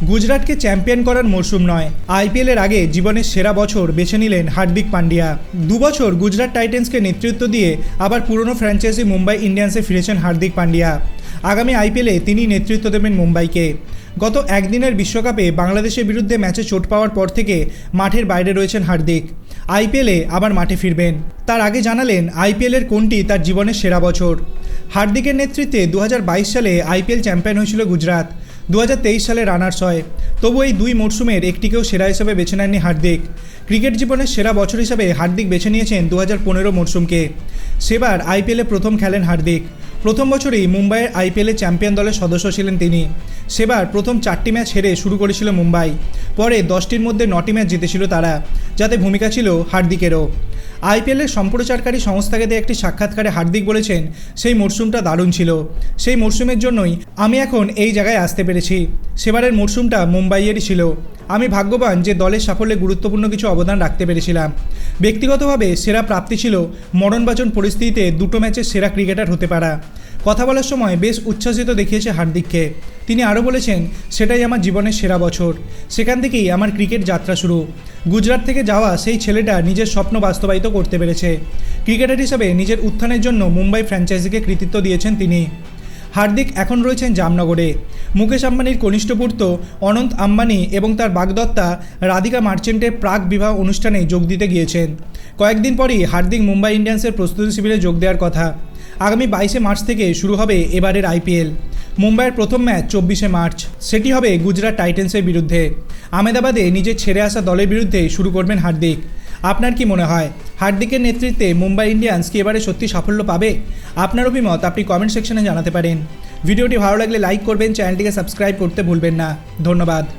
গুজরাটকে champion করার মরশুম নয়। আইপিএলের আগে জীবনের সেরা বছর বেছে নিলেন হার্দিক পান্ডিয়া। দুবছর গুজরাট টাইটেন্সকে নেতৃত্ব দিয়ে আবার পুরনো ফ্র্যাঞ্চাইজি মুম্বাই ইন্ডিয়ান্সে ফিরেছেন হার্দিক পান্ডিয়া। আগামী আইপিএলে তিনি নেতৃত্ব দেবেন মুম্বাইকে। গত একদিনের বিশ্বকাপে বাংলাদেশের বিরুদ্ধে ম্যাচে চোট পাওয়ার পর থেকে মাঠের বাইরে রয়েছেন হার্দিক। আইপিএলে আবার মাঠে ফিরবেন। তার আগে জানালেন আইপিএলের কোনটি তার জীবনের সেরা বছর? হার্দিকের নেতৃত্বে দু হাজার বাইশ সালে আইপিএল চ্যাম্পিয়ন হয়েছিল গুজরাট। দু হাজার তেইশ সালে রানার্স হয়। তবু এই দুই মরশুমের একটিকেও সেরা হিসেবে বেছে নেননি হার্দিক। ক্রিকেট জীবনের সেরা বছর হিসেবে হার্দিক বেছে নিয়েছেন দু হাজার পনেরো মরশুমকে সেবার আইপিএলে প্রথম খেলেন হার্দিক। প্রথম বছরেই মুম্বাইয়ের আইপিএলে চ্যাম্পিয়ন দলের সদস্য ছিলেন তিনি। সেবার প্রথম চারটি ম্যাচ হেরে শুরু করেছিল মুম্বাই। পরে দশটির মধ্যে নটি ম্যাচ জিতেছিল তারা, যাতে ভূমিকা ছিল হার্দিকেরও। আইপিএলের সম্প্রচারকারী সংস্থাকে দিয়ে একটি সাক্ষাৎকারে হার্দিক বলেছেন, সেই মরশুমটা দারুণ ছিল। সেই মরশুমের জন্যই আমি এখন এই জায়গায় আসতে পেরেছি। সেবারের মরশুমটা মুম্বাইয়েরই ছিল। আমি ভাগ্যবান যে দলের সাফল্যে গুরুত্বপূর্ণ কিছু অবদান রাখতে পেরেছিলাম। ব্যক্তিগতভাবে সেরা প্রাপ্তি ছিল মরণবাচন পরিস্থিতিতে দুটো ম্যাচের সেরা ক্রিকেটার হতে পারা। কথা বলার সময় বেশ উচ্ছ্বাসিত দেখিয়েছে হার্দিককে। তিনি আরও বলেছেন, সেটাই আমার জীবনের সেরা বছর। সেখান থেকেই আমার ক্রিকেট যাত্রা শুরু। গুজরাট থেকে যাওয়া সেই ছেলেটা নিজের স্বপ্ন বাস্তবায়িত করতে পেরেছে। ক্রিকেটার হিসেবে নিজের উত্থানের জন্য মুম্বাই ফ্র্যাঞ্চাইজিকে কৃতিত্ব দিয়েছেন তিনি। হার্দিক এখন রয়েছেন জামনগরে। মুকেশ আম্বানির কনিষ্ঠ পুত্র অনন্ত আম্বানি এবং তার বাগদত্তা রাধিকা মার্চেন্টের প্রাক বিবাহ অনুষ্ঠানে যোগ দিতে গিয়েছেন। কয়েকদিন পরই হার্দিক মুম্বাই ইন্ডিয়ান্সের প্রস্তুতি শিবিরে যোগ দেওয়ার কথা। আগামী বাইশে মার্চ থেকে শুরু হবে এবারের আইপিএল। মুম্বাইয়ের প্রথম ম্যাচ চব্বিশে মার্চ। সেটি হবে গুজরাট টাইটেন্সের বিরুদ্ধে। আমেদাবাদে নিজের ছেড়ে আসা দলের বিরুদ্ধে শুরু করবেন হার্দিক। আপনার কি মনে হয়? হার্দিকের নেতৃত্বে মুম্বাই ইন্ডিয়ান্স কি এবারে সত্যি সাফল্য পাবে? আপনার অভিমত আপনি কমেন্ট সেকশনে জানাতে পারেন। ভিডিওটি ভালো লাগলে লাইক করবেন, চ্যানেলটিকে সাবস্ক্রাইব করতে ভুলবেন না। ধন্যবাদ।